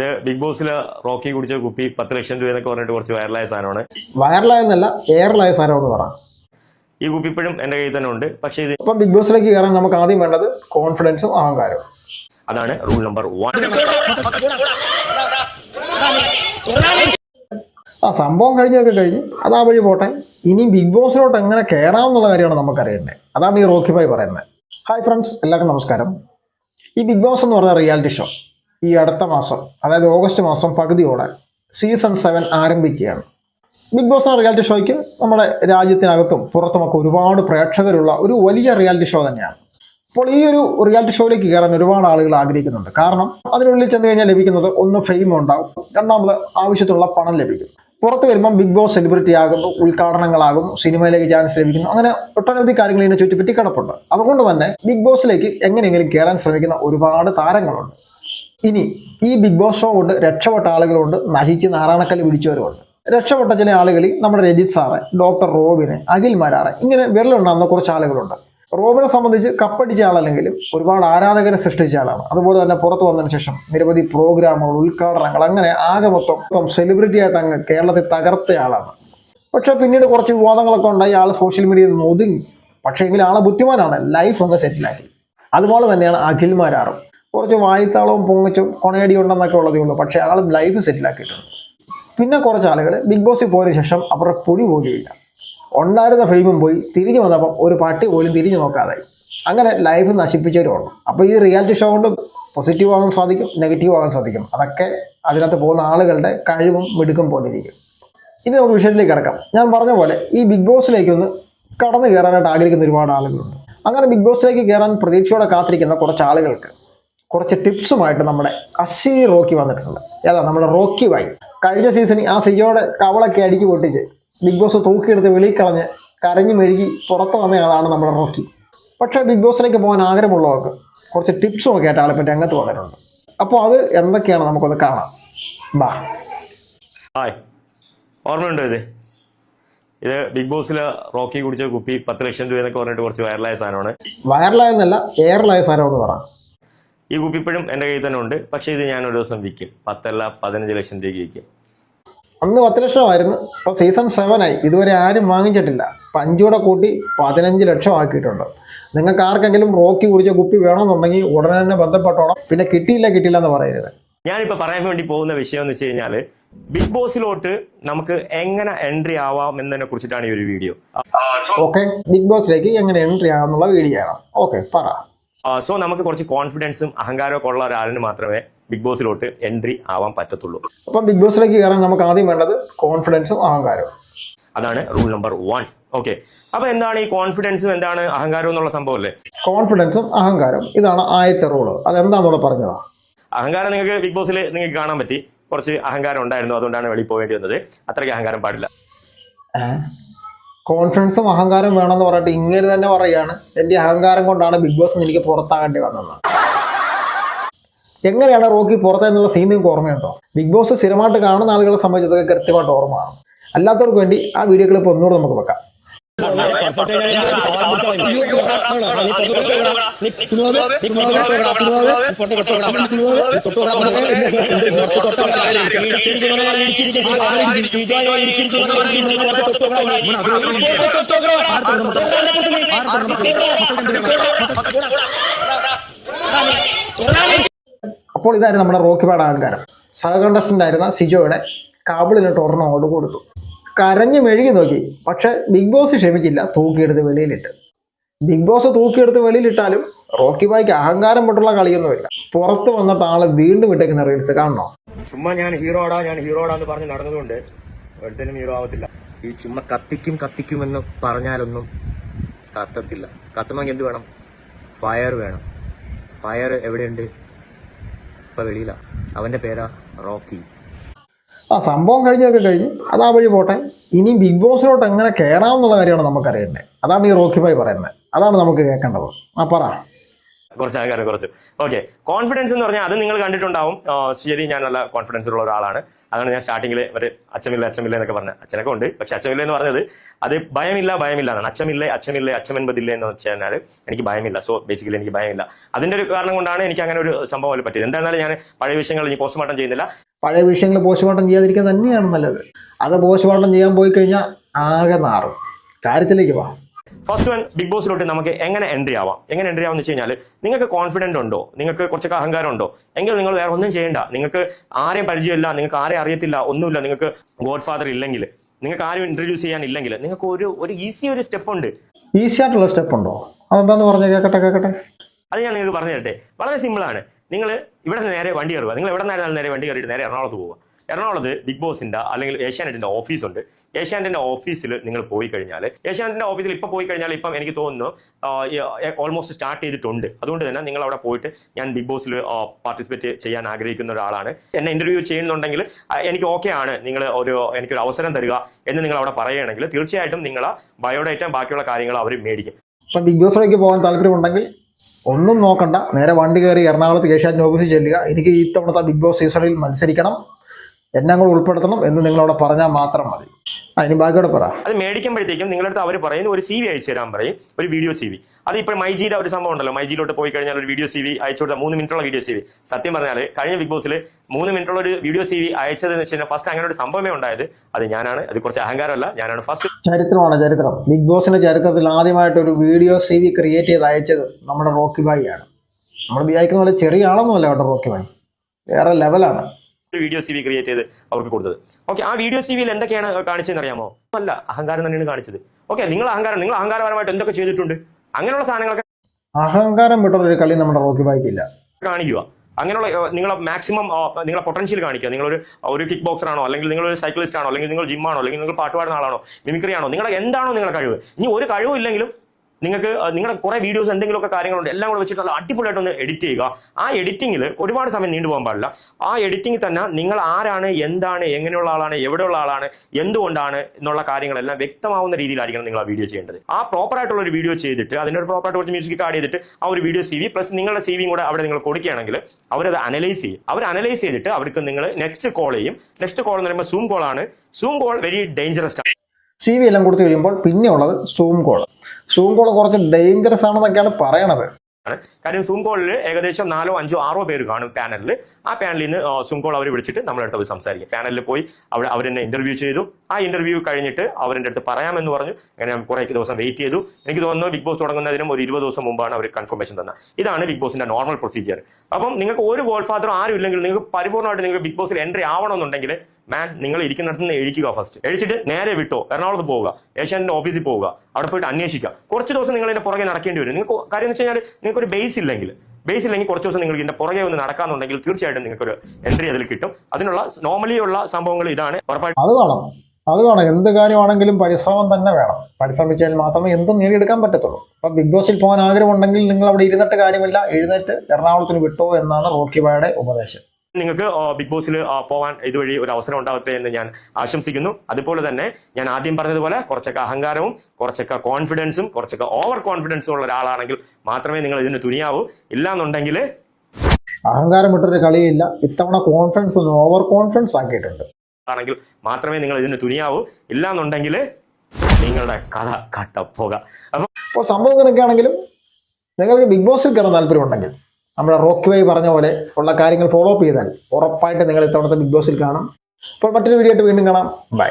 Big ബോസിൽ Rocky കുടിച്ച കുപ്പി പത്ത് ലക്ഷം രൂപ എന്നൊക്കെ പറഞ്ഞിട്ട് കുറച്ച് വൈറലായ സാധനമാണ്. വൈറലായെന്നല്ല എയറിലായ സാധനം എന്ന് പറ. ഈ കുപ്പി ഇപ്പോഴും എന്റെ കയ്യിൽ തന്നെ ഉണ്ട്. പക്ഷേ ഇത് അപ്പം ബിഗ് ബോസിലേക്ക് കയറാൻ നമുക്ക് ആദ്യം വേണ്ടത് കോൺഫിഡൻസും അഹങ്കാരവും. അതാണ് റൂൾ നമ്പർ വൺ ആ സംഭവം കഴിഞ്ഞൊക്കെ കഴിഞ്ഞ് അത് ആ വഴി പോട്ടെ. ഇനി ബിഗ് ബോസിലോട്ട് എങ്ങനെ കയറാം എന്നുള്ള കാര്യമാണ് നമുക്കറിയേണ്ടത്. അതാണ് ഈ റോക്കി ഭായി പറയുന്നത്. ഹായ് ഫ്രണ്ട്സ് എല്ലാവർക്കും നമസ്കാരം. ഈ ബിഗ് ബോസ് എന്ന് പറഞ്ഞ റിയാലിറ്റി ഷോ ഈ അടുത്ത മാസം അതായത് ഓഗസ്റ്റ് മാസം പകുതിയോടെ സീസൺ സെവൻ ആരംഭിക്കുകയാണ്. ബിഗ് ബോസ് എന്ന റിയാലിറ്റി ഷോയ്ക്ക് നമ്മുടെ രാജ്യത്തിനകത്തും പുറത്തുമൊക്കെ ഒരുപാട് പ്രേക്ഷകരുള്ള ഒരു വലിയ റിയാലിറ്റി ഷോ തന്നെയാണ്. അപ്പോൾ ഈ ഒരു റിയാലിറ്റി ഷോയിലേക്ക് കയറാൻ ഒരുപാട് ആളുകൾ ആഗ്രഹിക്കുന്നുണ്ട്. കാരണം അതിനുള്ളിൽ ചെന്ന് കഴിഞ്ഞാൽ ലഭിക്കുന്നത് ഒന്ന് ഫെയിം ഉണ്ടാവും. രണ്ടാമത് ആവശ്യത്തിനുള്ള പണം ലഭിക്കും. പുറത്ത് വരുമ്പം ബിഗ് ബോസ് സെലിബ്രിറ്റി ആകുന്നു ഉദ്ഘാടനങ്ങളാകും സിനിമയിലേക്ക് ചാൻസ് ലഭിക്കുന്നു. അങ്ങനെ ഒട്ടനവധി കാര്യങ്ങൾ ഇതിനെ ചുറ്റിപ്പറ്റി കിടപ്പുണ്ട്. അതുകൊണ്ട് തന്നെ ബിഗ് ബോസിലേക്ക് എങ്ങനെയെങ്കിലും കയറാൻ ശ്രമിക്കുന്ന ഒരുപാട് താരങ്ങളുണ്ട്. ഇനി ഈ ബിഗ് ബോസ് ഷോ കൊണ്ട് രക്ഷപ്പെട്ട ആളുകളുണ്ട്. നശിച്ച് നാരായണക്കല്ല് പിടിച്ചവരുമുണ്ട്. രക്ഷപ്പെട്ട ചില ആളുകളിൽ നമ്മുടെ രജിത് സാറ് ഡോക്ടർ റോബിന് അഖിൽ മരാറ് ഇങ്ങനെ വിരലുണ്ടാകുന്ന കുറച്ച് ആളുകളുണ്ട്. റോബിനെ സംബന്ധിച്ച് കപ്പടിച്ച ആളല്ലെങ്കിലും ഒരുപാട് ആരാധകരെ സൃഷ്ടിച്ച ആളാണ്. അതുപോലെ തന്നെ പുറത്തു വന്നതിന് ശേഷം നിരവധി പ്രോഗ്രാമുകൾ ഉദ്ഘാടനങ്ങൾ അങ്ങനെ ആകെ മൊത്തം മൊത്തം സെലിബ്രിറ്റി ആയിട്ട് അങ്ങ് കേരളത്തിൽ തകർത്ത ആളാണ്. പക്ഷേ പിന്നീട് കുറച്ച് വിവാദങ്ങളൊക്കെ ഉണ്ടായി. ആൾ സോഷ്യൽ മീഡിയയിൽ നിന്ന് ഒതുങ്ങി. പക്ഷേ എങ്കിലും ആളെ ബുദ്ധിമാനാണ്. ലൈഫ് അങ്ങ് സെറ്റിലാക്കി അതുപോലെ തന്നെയാണ് അഖിൽമാരാറും കുറച്ച് വായിത്താളവും പൊങ്ങിച്ചും കൊണയടി ഉണ്ടെന്നൊക്കെ ഉള്ളതേ ഉള്ളൂ പക്ഷേ ആൾ ലൈഫ് സെറ്റിലാക്കിയിട്ടുണ്ട് പിന്നെ കുറച്ച് ആളുകൾ ബിഗ് ബോസിൽ പോയതിനു ശേഷം അവരുടെ പൊടി പോലുമില്ല ഉണ്ടായിരുന്ന ഫെയിമും പോയി. തിരിഞ്ഞു വന്നപ്പം ഒരു പട്ടി പോലും തിരിഞ്ഞു നോക്കാതായി. അങ്ങനെ ലൈഫ് നശിപ്പിച്ചവരുമാണ് അപ്പോൾ ഈ റിയാലിറ്റി ഷോ കൊണ്ട് പോസിറ്റീവ് ആകാൻ സാധിക്കും നെഗറ്റീവ് ആകാൻ സാധിക്കും. അതൊക്കെ അതിനകത്ത് പോകുന്ന ആളുകളുടെ കഴിവും മിടുക്കും പോലെ ഇരിക്കും. ഇനി നമുക്ക് വിഷയത്തിലേക്ക് ഇറക്കാം ഞാൻ പറഞ്ഞ പോലെ ഈ ബിഗ് ബോസിലേക്കൊന്ന് കടന്നു കയറാനായിട്ട് ആഗ്രഹിക്കുന്ന ഒരുപാട് ആളുകളുണ്ട്. അങ്ങനെ ബിഗ് ബോസിലേക്ക് കയറാൻ പ്രതീക്ഷയോടെ കാത്തിരിക്കുന്ന കുറച്ച് ആളുകൾക്ക് കുറച്ച് ടിപ്സുമായിട്ട് നമ്മുടെ അശ്വിനി റോക്കി വന്നിട്ടുണ്ട്. ഏതാ? നമ്മുടെ റോക്കി വായി കഴിഞ്ഞ സീസണിൽ ആ സിജോയുടെ കവളൊക്കെ അടിക്ക് പൊട്ടിച്ച് ബിഗ് ബോസ് തൂക്കിയെടുത്ത് വെളിയിൽ കളഞ്ഞ് കരഞ്ഞു മെഴുകി പുറത്ത് വന്നയാളാണ് നമ്മുടെ റോക്കി. പക്ഷേ ബിഗ് ബോസിലേക്ക് പോകാൻ ആഗ്രഹമുള്ളവർക്ക് കുറച്ച് ടിപ്സും ഒക്കെ ആയിട്ട് ആളിപ്പം രംഗത്ത് വന്നിട്ടുണ്ട്. അപ്പോൾ അത് എന്തൊക്കെയാണ് നമുക്കൊന്ന് കാണാം. ബാ. ഹായ്. ഓർമ്മയുണ്ടോ ഇത്? ഇത് ബിഗ് ബോസിൽ റോക്കി കുടിച്ച കുപ്പി പത്ത് ലക്ഷം രൂപ എന്നൊക്കെ പറഞ്ഞിട്ട് കുറച്ച് വൈറലായ സാധനമാണ്. വൈറലായെന്നല്ല എയറിലായ സാധനം എന്ന് പറ. ഈ കുപ്പി ഇപ്പോഴും എന്റെ കയ്യിൽ തന്നെ ഉണ്ട്. പക്ഷേ ഇത് ഞാൻ ഒരു ദിവസം വിൽക്കും. പത്തല്ല പതിനഞ്ച് ലക്ഷം രൂപയ്ക്ക് വിൽക്കും. അന്ന് പത്ത് ലക്ഷമായിരുന്നു. ഇപ്പോൾ സീസൺ സെവൻ ആയി. ഇതുവരെ ആരും വാങ്ങിച്ചിട്ടില്ല. അപ്പം അഞ്ചൂടെ കൂട്ടി പതിനഞ്ച് ലക്ഷം ആക്കിയിട്ടുണ്ട് നിങ്ങൾക്ക് ആർക്കെങ്കിലും റോക്കി കുടിച്ച കുപ്പി വേണമെന്നുണ്ടെങ്കിൽ ഉടനെ തന്നെ ബന്ധപ്പെട്ടോണം. പിന്നെ കിട്ടിയില്ല കിട്ടിയില്ല എന്ന് പറയരുത്. ഞാനിപ്പോൾ പറയാൻ വേണ്ടി പോകുന്ന വിഷയം എന്ന് വെച്ച് കഴിഞ്ഞാൽ ബിഗ് ബോസിലോട്ട് നമുക്ക് എങ്ങനെ എൻട്രി ആവാം എന്നതിനെ കുറിച്ചിട്ടാണ് ഈ ഒരു വീഡിയോ. ഓക്കെ. ബിഗ് ബോസിലേക്ക് എങ്ങനെ എൻട്രി ആവാം എന്നുള്ള വീഡിയോ ആണ്. ഓക്കെ പറ. സോ നമുക്ക് കുറച്ച് കോൺഫിഡൻസും അഹങ്കാരമൊക്കെ ഉള്ള ഒരാളിന് മാത്രമേ ബിഗ് ബോസിലോട്ട് എൻട്രി ആവാൻ പറ്റത്തുള്ളൂ. അപ്പം ബിഗ് ബോസിലേക്ക് കയറാൻ നമുക്ക് ആദ്യം വേണ്ടത് കോൺഫിഡൻസും അഹങ്കാരവും. അതാണ് റൂൾ നമ്പർ വൺ ഓക്കെ അപ്പൊ എന്താണ് ഈ കോൺഫിഡൻസും എന്താണ് അഹങ്കാരവും എന്നുള്ള സംഭവം അല്ലേ? കോൺഫിഡൻസും അഹങ്കാരം ഇതാണ് ആദ്യത്തെ റൂൾ അതെന്താണെന്നൂടെ പറഞ്ഞതാ? അഹങ്കാരം നിങ്ങൾക്ക് ബിഗ് ബോസിൽ നിങ്ങൾക്ക് കാണാൻ പറ്റി. കുറച്ച് അഹങ്കാരം ഉണ്ടായിരുന്നു. അതുകൊണ്ടാണ് വെളിയിൽ പോകേണ്ടി വന്നത്. അത്രയ്ക്ക് അഹങ്കാരം പാടില്ല. കോൺഫിഡൻസും അഹങ്കാരം വേണമെന്ന് പറഞ്ഞിട്ട് ഇങ്ങനെ തന്നെ പറയുകയാണ്. എന്റെ അഹങ്കാരം കൊണ്ടാണ് ബിഗ് ബോസ് എനിക്ക് പുറത്താകേണ്ടി വന്നത്. എങ്ങനെയാണ് റോക്കി പുറത്തെന്നുള്ള സീൻ നിങ്ങൾക്ക് ഓർമ്മയുണ്ടോ? ബിഗ് ബോസ് സ്ഥിരമായിട്ട് കാണുന്ന ആളുകളെ സംബന്ധിച്ചതൊക്കെ കൃത്യമായിട്ട് ഓർമ്മയാണ് അല്ലാത്തവർക്ക് വേണ്ടി ആ വീഡിയോ ക്ലിപ്പ് ഒന്നുകൂടെ നമുക്ക് വെക്കാം. അപ്പോൾ ഇതായിരുന്നു നമ്മുടെ റോക്കി പാടാൻ കാരണം സഹകണ്ടസ്റ്റന്റ് ആയിരുന്ന സിജോയുടെ കാബിളിന് ടോർണോ ഓട് കൊടുത്തു കരഞ്ഞ് മെഴുകി നോക്കി. പക്ഷെ ബിഗ് ബോസ് ക്ഷമിച്ചില്ല തൂക്കിയെടുത്ത് വെളിയിലിട്ട്. ബിഗ് ബോസ് തൂക്കിയെടുത്ത് വെളിയിലിട്ടാലും റോക്കി ബായ്ക്ക് അഹങ്കാരം പെട്ടുള്ള കളിയൊന്നുമില്ല. പുറത്ത് വന്നിട്ട് ആൾ വീണ്ടും ഇട്ടേക്കുന്ന റീൽസ് കാണണോ? ചുമ്മാ ഞാൻ ഹീറോടാ ഞാൻ ഹീറോടാ എന്ന് പറഞ്ഞ് നടന്നതുകൊണ്ട് ഒരുത്തനും ഹീറോ ആവത്തില്ല. ഈ ചുമ്മാ കത്തിക്കും കത്തിക്കും എന്ന് പറഞ്ഞാലൊന്നും കത്തത്തില്ല. കത്തുമെങ്കിൽ എന്ത് വേണം? ഫയർ വേണം. ഫയർ എവിടെയുണ്ട്? ഇപ്പൊ വെളിയിലാ. അവന്റെ പേരാ റോക്കി. ആ സംഭവം കഴിഞ്ഞൊക്കെ കഴിഞ്ഞ് അത് ആ വഴി പോട്ടെ. ഇനി ബിഗ് ബോസിലോട്ട് എങ്ങനെ കയറാമെന്നുള്ള കാര്യമാണ് നമുക്കറിയേണ്ടത്. അതാണ് ഈ റോക്കി ബായ് പറയുന്നത്. അതാണ് നമുക്ക് കേൾക്കേണ്ടത്. ആ പറ. കുറച്ച് ആൾക്കാരെ കുറച്ച്. ഓക്കെ കോൺഫിഡൻസ് എന്ന് പറഞ്ഞാൽ അത് നിങ്ങൾ കണ്ടിട്ടുണ്ടാവും. ശരി ഞാൻ നല്ല കോൺഫിഡൻസ് ഉള്ള ഒരാളാണ്. അതാണ് ഞാൻ സ്റ്റാർട്ടിങ്ങിൽ ഒരു അച്ഛമില്ല അച്ഛമില്ല എന്നൊക്കെ പറഞ്ഞത് അച്ഛനൊക്കെ ഉണ്ട്. പക്ഷെ അച്ഛമില്ല എന്ന് പറഞ്ഞത് അത് ഭയമില്ല ഭയമില്ല എന്നാണ്. അച്ഛമില്ല അച്ഛമില്ല അച്ഛമെൻപതില്ല എന്ന് വെച്ച് കഴിഞ്ഞാൽ എനിക്ക് ഭയമില്ല. സോ ബേസിക്കലി എനിക്ക് ഭയമില്ല. അതിന്റെ ഒരു കാരണം കൊണ്ടാണ് എനിക്ക് അങ്ങനെ ഒരു സംഭവം പറ്റിയത്. എന്തായിരുന്നാലും ഞാൻ പഴയ വിഷയങ്ങൾ ഇനി പോസ്റ്റ്മോർട്ടം ചെയ്യുന്നില്ല. പഴയ വിഷയങ്ങൾ പോസ്റ്റ്മോർട്ടം ചെയ്യാതിരിക്കാൻ തന്നെയാണ് നല്ലത്. അത് പോസ്റ്റ്മോർട്ടം ചെയ്യാൻ പോയി കഴിഞ്ഞാൽ ആകെ നാറും. കാര്യത്തിലേക്ക് വാ. ഫസ്റ്റ് വൺ ബിഗ് ബോസിലോട്ട് നമുക്ക് എങ്ങനെ എൻട്രി ആവാം? എങ്ങനെ എൻട്രി ആവാന്ന് വെച്ച് കഴിഞ്ഞാൽ നിങ്ങൾക്ക് കോൺഫിഡന്റ് ഉണ്ടോ? നിങ്ങൾക്ക് കുറച്ചൊക്കെ അഹങ്കാരം ഉണ്ടോ? എങ്കിൽ നിങ്ങൾ വേറെ ഒന്നും ചെയ്യേണ്ട. നിങ്ങൾക്ക് ആരെയും പരിചയമില്ല നിങ്ങൾക്ക് ആരെയും അറിയത്തില്ല ഒന്നുമില്ല. നിങ്ങൾക്ക് ഗോഡ് ഫാദർ ഇല്ലെങ്കിൽ നിങ്ങൾക്ക് ആരും ഇൻട്രൊഡ്യൂസ് ചെയ്യാൻ ഇല്ലെങ്കിൽ നിങ്ങൾക്ക് ഒരു ഒരു ഈസി ഒരു സ്റ്റെപ്പ് ഉണ്ട്. ഈസി ആയിട്ടുള്ള സ്റ്റെപ്പ് ഉണ്ടോ? അതെന്താന്ന് പറഞ്ഞു കേക്കട്ടെ കേക്കട്ടെ. അത് ഞാൻ നിങ്ങൾക്ക് പറഞ്ഞു തരട്ടെ വളരെ സിമ്പിളാണ് നിങ്ങൾ ഇവിടെ നിന്ന് നേരെ വണ്ടി കയറുക. നിങ്ങൾ എവിടെ നിന്നായിരുന്നാലും നേരെ വണ്ടി കയറിയിട്ട് നേരെ എറണാകുളത്ത് പോവുക. എറണാകുളത്ത് ബിഗ് ബോസിന്റെ അല്ലെങ്കിൽ ഏഷ്യാനെറ്റിന്റെ ഓഫീസ് ഉണ്ട് ഏഷ്യാനെറ്റിന്റെ ഓഫീസിൽ നിങ്ങൾ പോയി കഴിഞ്ഞാൽ ഏഷ്യാനെറ്റിന്റെ ഓഫീസിൽ ഇപ്പോൾ പോയി കഴിഞ്ഞാൽ ഇപ്പം എനിക്ക് തോന്നുന്നു ഓൾമോസ്റ്റ് സ്റ്റാർട്ട് ചെയ്തിട്ടുണ്ട്. അതുകൊണ്ട് തന്നെ നിങ്ങൾ അവിടെ പോയിട്ട് ഞാൻ ബിഗ് ബോസിൽ പാർട്ടിസിപ്പേറ്റ് ചെയ്യാൻ ആഗ്രഹിക്കുന്ന ഒരാളാണ്. എന്നെ ഇന്റർവ്യൂ ചെയ്യുന്നുണ്ടെങ്കിൽ എനിക്ക് ഓക്കെ ആണ് നിങ്ങൾ ഒരു എനിക്കൊരു അവസരം തരിക എന്ന് നിങ്ങൾ അവിടെ പറയുകയാണെങ്കിൽ തീർച്ചയായിട്ടും നിങ്ങൾ ബയോഡേറ്റ ബാക്കിയുള്ള കാര്യങ്ങൾ അവർ മേടിക്കും. അപ്പം ബിഗ് ബോസിലേക്ക് പോകാൻ താല്പര്യമുണ്ടെങ്കിൽ ഒന്നും നോക്കണ്ട. നേരെ വണ്ടി കയറി എറണാകുളത്ത് ഏഷ്യാറ്റിന്റെ ഓഫീസിൽ ചെല്ലുക. എനിക്ക് ഈ തവണത്തെ ബിഗ് ബോസ് സീസണിൽ മത്സരിക്കണം. എന്നെ കൂടെ ഉൾപ്പെടുത്തണം എന്ന് നിങ്ങളവിടെ പറഞ്ഞാൽ മാത്രം മതി. അതിന് ബാക്കിയോടെ പറ. അത് മേടിക്കുമ്പോഴത്തേക്കും നിങ്ങളുടെ അടുത്ത് അവർ പറയുന്ന ഒരു സി വി അയച്ചു തരാൻ പറയും ഒരു വീഡിയോ സി വി അത് ഇപ്പോൾ മൈജിയുടെ ഒരു സംഭവം ഉണ്ടല്ലോ. മൈജിയിലോട്ട് പോയി കഴിഞ്ഞാൽ ഒരു വീഡിയോ സി വി അയച്ചു കൊടുത്ത മൂന്ന് മിനിറ്റുള്ള വീഡിയോ സി വി സത്യം പറഞ്ഞാൽ കഴിഞ്ഞ ബിഗ് ബോസിൽ മൂന്ന് മിനിറ്റുള്ള ഒരു വീഡിയോ സി വി അയച്ചതെന്ന് വെച്ച് കഴിഞ്ഞാൽ ഫസ്റ്റ് അങ്ങനെ ഒരു സംഭവമേ ഉണ്ടായത്. അത് ഞാനാണ് അത് കുറച്ച് അഹങ്കാരമല്ല ഞാനാണ് ഫസ്റ്റ് ചരിത്രമാണ് ചരിത്രം. ബിഗ് ബോസിന്റെ ചരിത്രത്തിൽ ആദ്യമായിട്ട് ഒരു വീഡിയോ സി വി ക്രിയേറ്റ് ചെയ്ത് അയച്ചത് നമ്മുടെ റോക്കി ബായി ആണ് നമ്മൾ വിചാരിക്കുന്ന പോലെ ചെറിയ ആളൊന്നുമല്ല കേട്ടോ റോക്കി ബായി വേറെ ലെവലാണ് വീഡിയോ സി വി ക്രിയേറ്റ് ചെയ്ത് അവർക്ക് കൊടുത്തത്. ഓക്കെ ആ വീഡിയോ സി വിയിൽ എന്തൊക്കെയാണ് കാണിച്ചതെന്ന് അറിയാമോ? അല്ല അഹങ്കാരം തന്നെയാണ് കാണിച്ചത്. ഓക്കെ നിങ്ങൾ അഹങ്കാരം നിങ്ങൾ അഹങ്കാരപരമായിട്ട് എന്തൊക്കെ ചെയ്തിട്ടുണ്ട്? അങ്ങനെയുള്ള സാധനങ്ങളൊക്കെ അഹങ്കാരം വിട്ടൊരു കളി നമ്മുടെ റോക്കി ബൈക്കില്ല ഇല്ല കാണിക്കുക. അങ്ങനെയുള്ള നിങ്ങളുടെ നിങ്ങളെ മാക്സിമം നിങ്ങളെ പൊട്ടൻഷ്യൽ കാണിക്കുക. നിങ്ങളൊരു ഒരു കിക്ക് ബോക്സർ ആണോ അല്ലെങ്കിൽ നിങ്ങളൊരു സൈക്ലിസ്റ്റ് ആണോ അല്ലെങ്കിൽ നിങ്ങൾ ജിമ്മാണോ അല്ലെങ്കിൽ നിങ്ങൾ പാട്ടുപാടുന്ന ആളാണോ മിമിക്രി ആണോ നിങ്ങളുടെ എന്താണോ നിങ്ങളുടെ കഴിവ്. ഇനി ഒരു കഴിവും ഇല്ലെങ്കിലും നിങ്ങൾക്ക് നിങ്ങളുടെ കുറെ വീഡിയോസ് എന്തെങ്കിലുമൊക്കെ കാര്യങ്ങളുണ്ട് എല്ലാം കൂടെ വെച്ചിട്ട് നല്ല അടിപൊളിയായിട്ട് ഒന്ന് എഡിറ്റ് ചെയ്യുക. ആ എഡിറ്റിംഗിൽ ഒരുപാട് സമയം നീണ്ടുപോകാൻ പാടില്ല. ആ എഡിറ്റിങ്ങിൽ തന്നെ നിങ്ങൾ ആരാണ് എന്താണ് എങ്ങനെയുള്ള ആളാണ് എവിടെയുള്ള ആളാണ് എന്തുകൊണ്ടാണ് എന്നുള്ള കാര്യങ്ങളെല്ലാം വ്യക്തമാവുന്ന രീതിയിലായിരിക്കണം നിങ്ങൾ ആ വീഡിയോ ചെയ്യേണ്ടത്. ആ പ്രോപ്പർ ആയിട്ടുള്ള ഒരു വീഡിയോ ചെയ്തിട്ട് അതിന്റെ ഒരു പ്രോപ്പർ ആയിട്ട് കുറച്ച് മ്യൂസിക് ആഡ് ചെയ്തിട്ട് ആ ഒരു വീഡിയോ സി വി പ്ലസ് നിങ്ങളുടെ സി വിയും കൂടെ അവിടെ നിങ്ങൾ കൊടുക്കുകയാണെങ്കിൽ അവരത് അനലൈസ് ചെയ്യും. അവർ അനലൈസ് ചെയ്തിട്ട് അവർക്ക് നിങ്ങൾ നെക്സ്റ്റ് കോൾ ചെയ്യും. നെക്സ്റ്റ് കോൾ എന്ന് പറയുമ്പോൾ സൂം കോൾ ആണ്. സൂം കോൾ വെരി ഡേഞ്ചറസ് ആണ്. സി വി എല്ലാം കൊടുത്തു കഴിയുമ്പോൾ പിന്നെ ഉള്ളത് സൂം കോൾ സൂം കോൾ കുറച്ച് ഡേഞ്ചറസ് ആണെന്നൊക്കെയാണ് പറയണത്. കാര്യം സൂം കോളിൽ ഏകദേശം നാലോ അഞ്ചോ ആറോ പേര് കാണും പാനലിൽ ആ പാനലിൽ നിന്ന് സൂം കോൾ അവർ വിളിച്ചിട്ട് നമ്മളടുത്ത് അവർ സംസാരിക്കും. പാനലിൽ പോയി അവിടെ അവരെന്നെ ഇന്റർവ്യൂ ചെയ്തു. ആ ഇന്റർവ്യൂ കഴിഞ്ഞിട്ട് അവരെന്റെ അടുത്ത് പറയാമെന്ന് പറഞ്ഞു. അങ്ങനെ കുറേ ദിവസം വെയിറ്റ് ചെയ്തു. എനിക്ക് തോന്നുന്നു ബിഗ് ബോസ് തുടങ്ങുന്നതിനും ഒരു ഇരുപത് ദിവസം മുമ്പാണ് അവർ കൺഫർമേഷൻ തന്നത്. ഇതാണ് ബിഗ് ബോസിന്റെ നോർമൽ പ്രൊസീജിയർ അപ്പം നിങ്ങൾക്ക് ഒരു ഗോൾ ആരും ഇല്ലെങ്കിൽ നിങ്ങൾക്ക് പരിപൂർണമായിട്ട് നിങ്ങൾക്ക് ബിഗ് ബോസിൽ എൻട്രി ആവണമെന്നുണ്ടെങ്കിൽ മാൻ നിങ്ങൾ ഇരിക്കുന്നിടത്ത് നിന്ന് എഴിക്കുക ഫസ്റ്റ് എഴിച്ചിട്ട് നേരെ വിട്ടോ. എറണാകുളത്ത് പോവുക. ഏഷ്യാനിന്റെ ഓഫീസിൽ പോവുക. അവിടെ പോയിട്ട് അന്വേഷിക്കുക. കുറച്ച് ദിവസം നിങ്ങൾ ഇതിന്റെ പുറകെ നടക്കേണ്ടി വരും. നിങ്ങൾക്ക് കാര്യം എന്ന് വെച്ച് കഴിഞ്ഞാൽ നിങ്ങൾക്ക് ഒരു ബേസ് ഇല്ലെങ്കിൽ ബേസ് ഇല്ലെങ്കിൽ കുറച്ച് ദിവസം നിങ്ങൾക്ക് ഇതിന്റെ പുറകെ ഒന്ന് നടക്കാന്നുണ്ടെങ്കിൽ തീർച്ചയായിട്ടും നിങ്ങൾക്ക് ഒരു എൻട്രി അതിൽ കിട്ടും. അതിനുള്ള നോർമലി ഉള്ള സംഭവങ്ങൾ ഇതാണ് ഉറപ്പായിട്ടും. അത് വേണം. അത് വേണം. എന്ത് കാര്യമാണെങ്കിലും പരിശ്രമം തന്നെ വേണം. പരിശ്രമിച്ചാൽ മാത്രമേ എന്തും നേടിയെടുക്കാൻ പറ്റത്തുള്ളൂ. അപ്പം ബിഗ് ബോസിൽ പോകാൻ ആഗ്രഹമുണ്ടെങ്കിൽ നിങ്ങൾ അവിടെ ഇരുന്നിട്ട് കാര്യമില്ല. എഴുന്നേറ്റ് എറണാകുളത്തിന് വിട്ടോ എന്നാണ് റോക്കിബായുടെ ഉപദേശം. നിങ്ങൾക്ക് ബിഗ് ബോസിൽ പോകാൻ പോവാൻ ഇതുവഴി ഒരു അവസരം ഉണ്ടാവട്ടെ എന്ന് ഞാൻ ആശംസിക്കുന്നു. അതുപോലെ തന്നെ ഞാൻ ആദ്യം പറഞ്ഞതുപോലെ കുറച്ചൊക്കെ അഹങ്കാരവും കുറച്ചൊക്കെ കോൺഫിഡൻസും കുറച്ചൊക്കെ ഓവർ കോൺഫിഡൻസും ഉള്ള ഒരാളാണെങ്കിൽ മാത്രമേ നിങ്ങൾ ഇതിന് തുനിയാവൂ. ഇല്ലാന്നുണ്ടെങ്കിൽ അഹങ്കാരം വിട്ടൊരു കളിയില്ല. ഇത്തവണ കോൺഫിഡൻസ് ഓവർ കോൺഫിഡൻസ് ആക്കിയിട്ടുണ്ട്. ആണെങ്കിൽ മാത്രമേ നിങ്ങൾ ഇതിന് തുനിയാവൂ. ഇല്ലാന്നുണ്ടെങ്കിൽ നിങ്ങളുടെ കഥ കട്ടപ്പോക. അപ്പൊ അപ്പോൾ സംഭവം ഇങ്ങനെയൊക്കെ ആണെങ്കിലും നിങ്ങൾക്ക് ബിഗ് ബോസിൽ കയറാൻ താല്പര്യമുണ്ടെങ്കിൽ നമ്മുടെ റോക്കി വൈ പറഞ്ഞ പോലെ ഉള്ള കാര്യങ്ങൾ ഫോളോ അപ്പ് ചെയ്താൽ ഉറപ്പായിട്ട് നിങ്ങൾ ഇത്തവണത്തെ ബിഗ് ബോസിൽ കാണാം. അപ്പോൾ മറ്റൊരു വീഡിയോ ആയിട്ട് വീണ്ടും കാണാം. ബൈ